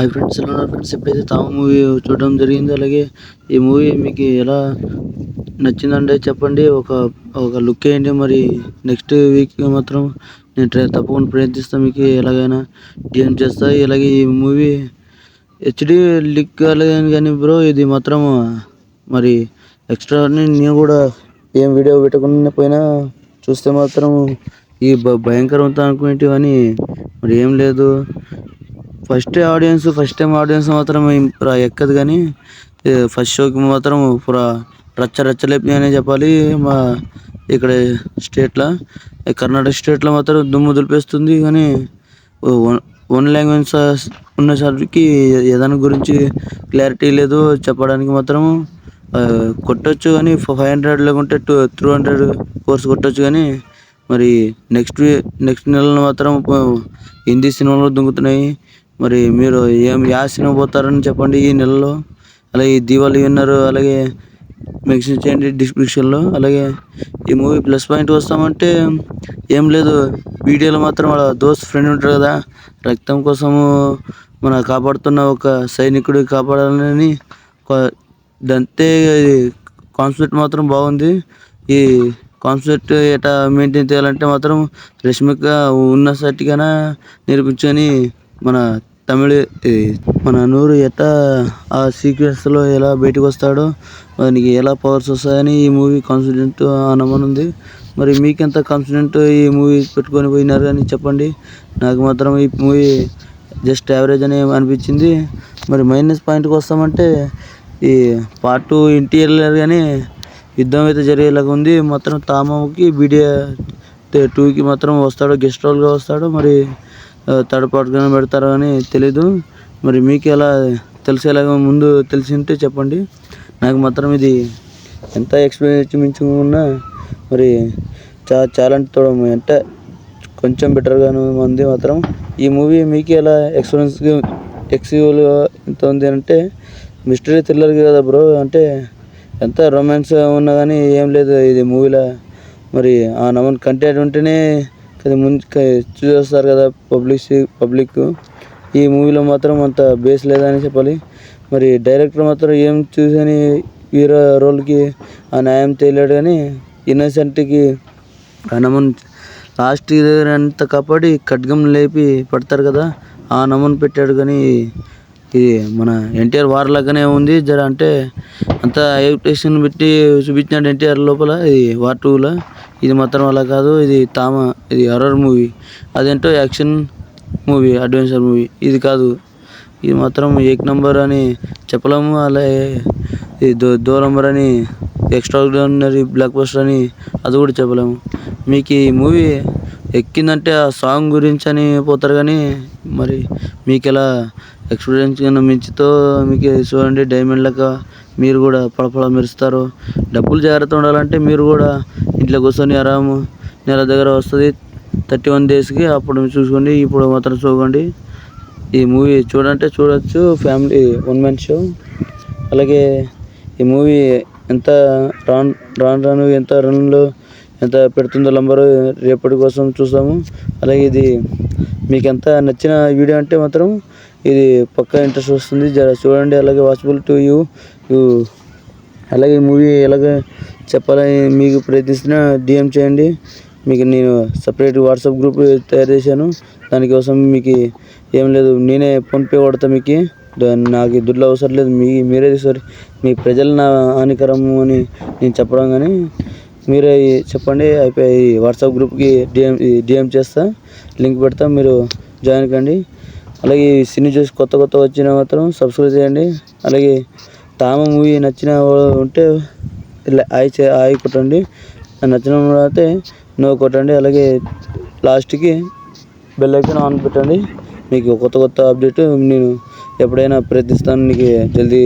Hi friends ఎలా ఉన్నారు friends ఎప్పుడైతే తాము మూవీ చూడడం జరిగిందో. అలాగే ఈ మూవీ మీకు ఎలా నచ్చిందంటే చెప్పండి. ఒక ఒక లుక్ ఏంటి మరి? నెక్స్ట్ వీక్ మాత్రం నేను ట్రై తప్పకుండా ప్రయత్నిస్తాను మీకు ఎలాగైనా డిఎం చేస్తా. ఇలాగే ఈ మూవీ హెచ్డి లిక్ అలాగే కానీ బ్రో ఇది మాత్రం మరి ఎక్స్ట్రా నేను కూడా ఏం వీడియో పెట్టకుండా పోయినా చూస్తే మాత్రం ఈ భ భయంకరంతో అనుకునేటివి మరి ఏం లేదు. First audience first time audience మాత్రం పురా ఎక్కదు కానీ ఫస్ట్ షోకి మాత్రం పూరా రచ్చ రచ్చ అనే చెప్పాలి మా ఇక్కడ స్టేట్లో. కర్ణాటక స్టేట్లో మాత్రం దుమ్ము దులిపేస్తుంది కానీ వన్ లాంగ్వేజ్ ఉన్నసరికి ఏదాని గురించి క్లారిటీ లేదు చెప్పడానికి మాత్రం. కొట్టొచ్చు కానీ ఫైవ్ హండ్రెడ్ లేకుంటే టూ త్రీ హండ్రెడ్ కోర్స్ కొట్టొచ్చు కానీ మరి నెక్స్ట్ నెక్స్ట్ నెలలో మాత్రం హిందీ సినిమాలు దుంగుతున్నాయి మరి మీరు ఏం యా సినిమా పోతారని చెప్పండి ఈ నెలలో. అలాగే దీవాలి విన్నారు అలాగే మెన్షన్ చేయండి డిస్క్రిప్షన్లో అలాగే ఈ మూవీ ప్లస్ పాయింట్ వస్తామంటే ఏం లేదు వీడియోలో మాత్రం వాళ్ళ దోస్త్ ఫ్రెండ్ ఉంటారు కదా రక్తం కోసము మన కాపాడుతున్న ఒక సైనికుడు కాపాడాలని దంతే కాన్సెప్ట్ మాత్రం బాగుంది. ఈ కాన్సెప్ట్ ఎట్లా మెయింటైన్ చేయాలంటే మాత్రం రష్మిక ఉన్న నేర్పించుకొని నేర్పించని మన తమిళ మన నూరు ఎట్లా ఆ సీక్వెన్స్లో ఎలా బయటకు వస్తాడో వానికి ఎలా పవర్స్ వస్తాయని ఈ మూవీ కాన్ఫిడెంట్ నమ్మని ఉంది. మరి మీకెంత కాన్ఫిడెంట్ ఈ మూవీ పెట్టుకొని పోయినారు అని చెప్పండి. నాకు మాత్రం ఈ మూవీ జస్ట్ యావరేజ్ అని అనిపించింది. మరి మైనస్ పాయింట్కి వస్తామంటే ఈ పార్ట్ టూ ఇంటీరియర్ కానీ యుద్ధం అయితే జరిగేలాగా ఉంది. మాత్రం తామకి బీడియా టూకి మాత్రం వస్తాడు గెస్ట్ రోల్గా వస్తాడు. మరి థర్డ్ పెడతారో అని తెలీదు. మరి మీకు ఎలా తెలిసేలాగా ముందు తెలిసి ఉంటే చెప్పండి. నాకు మాత్రం ఇది ఎంత ఎక్స్పీరియన్స్ ఉన్నా మరి చా చాలా అంటే అంటే కొంచెం బెటర్గాను ఉంది మాత్రం ఈ మూవీ మీకు ఎలా ఎక్స్పీరియన్స్ ఎక్స్యూల్గా ఎంత ఉంది అంటే మిస్టరీ థ్రిల్లర్ కదా బ్రో అంటే ఎంత రొమాన్స్ ఉన్నా కానీ ఏం లేదు ఇది మూవీలో మరి ఆ నమన్ కంటెంట్ ఉంటేనే కదా ముందు చూసేస్తారు కదా పబ్లిక్ పబ్లిక్ ఈ మూవీలో మాత్రం అంత బేస్ లేదని చెప్పాలి. మరి డైరెక్టర్ మాత్రం ఏం చూసని హీరో రోల్కి ఆ న్యాయం తేలాడు కానీ ఇన్నోసెంట్కి నమన్ లాస్ట్ అంత కాపాడి ఖడ్గం లేపి పడతారు కదా ఆ నమన్ పెట్టాడు కానీ ఇది మన ఎన్టీఆర్ వార్ లాగానే ఉంది. జర అంటే అంత ఎక్స్పెక్టేషన్ పెట్టి చూపించినాడు ఎన్టీఆర్ లోపల ఇది వార్ టూలో ఇది మాత్రం అలా కాదు ఇది తామ ఇది హర్రర్ మూవీ అదేంటో యాక్షన్ మూవీ అడ్వెంచర్ మూవీ ఇది కాదు. ఇది మాత్రం ఏక్ నంబర్ అని చెప్పలేము. అలాగే ఇది దో దో నంబర్ అని ఎక్స్ట్రాడినరీ బ్లాక్ బస్టర్ అని అది కూడా చెప్పలేము. మీకు ఈ మూవీ ఎక్కిందంటే ఆ సాంగ్ గురించి అని పోతారు కానీ మరి మీకు ఎలా ఎక్స్పీరియన్స్ కన్నా మించితో మీకు చూడండి డైమండ్ లెక్క మీరు కూడా పడపడ మెరుస్తారు. డబ్బులు జాగ్రత్త ఉండాలంటే మీరు కూడా ఇంట్లో కూర్చొని ఆరాము నెల దగ్గర వస్తుంది. థర్టీ వన్ డేస్కి అప్పుడు చూసుకోండి ఇప్పుడు మాత్రం చూడండి. ఈ మూవీ చూడంటే చూడొచ్చు ఫ్యామిలీ వన్ మ్యాన్ షో. అలాగే ఈ మూవీ ఎంత రాన్ రాను రాను ఎంత రన్లో ఎంత పెడుతుందో నంబరు రేపటి కోసం చూస్తాము. అలాగే ఇది మీకు ఎంత నచ్చిన వీడియో అంటే మాత్రం ఇది పక్కా ఇంట్రెస్ట్ వస్తుంది. జర చూడండి అలాగే వాచబుల్ టు యూ యూ అలాగే మూవీ ఎలాగ చెప్పాలని మీకు ప్రయత్నిస్తున్న డిఎం చేయండి. మీకు నేను సపరేట్ వాట్సాప్ గ్రూప్ తయారు చేశాను. దానికోసం మీకు ఏం లేదు. నేనే ఫోన్పే కొడతా మీకు. నాకు దుడ్లు అవసరం లేదు. మీ మీరే సారీ మీ ప్రజలు నా హానికరం అని నేను చెప్పడం కానీ మీరే చెప్పండి. అయిపోయి వాట్సాప్ గ్రూప్కి డిఎం డిఎం చేస్తా. లింక్ పెడతా. మీరు జాయిన్ కండి. అలాగే సినీ చూసి కొత్త కొత్త వచ్చిన మాత్రం సబ్స్క్రైబ్ చేయండి. అలాగే తామ మూవీ నచ్చిన ఉంటే ఆయి చే ఆయి కొట్టండి. నచ్చిన అయితే నో కొట్టండి. అలాగే లాస్ట్కి బెల్ ఐకాన్ ఆన్ పెట్టండి. మీకు కొత్త కొత్త అప్డేట్ నేను ఎప్పుడైనా ప్రయత్నిస్తాను. నీకు జల్దీ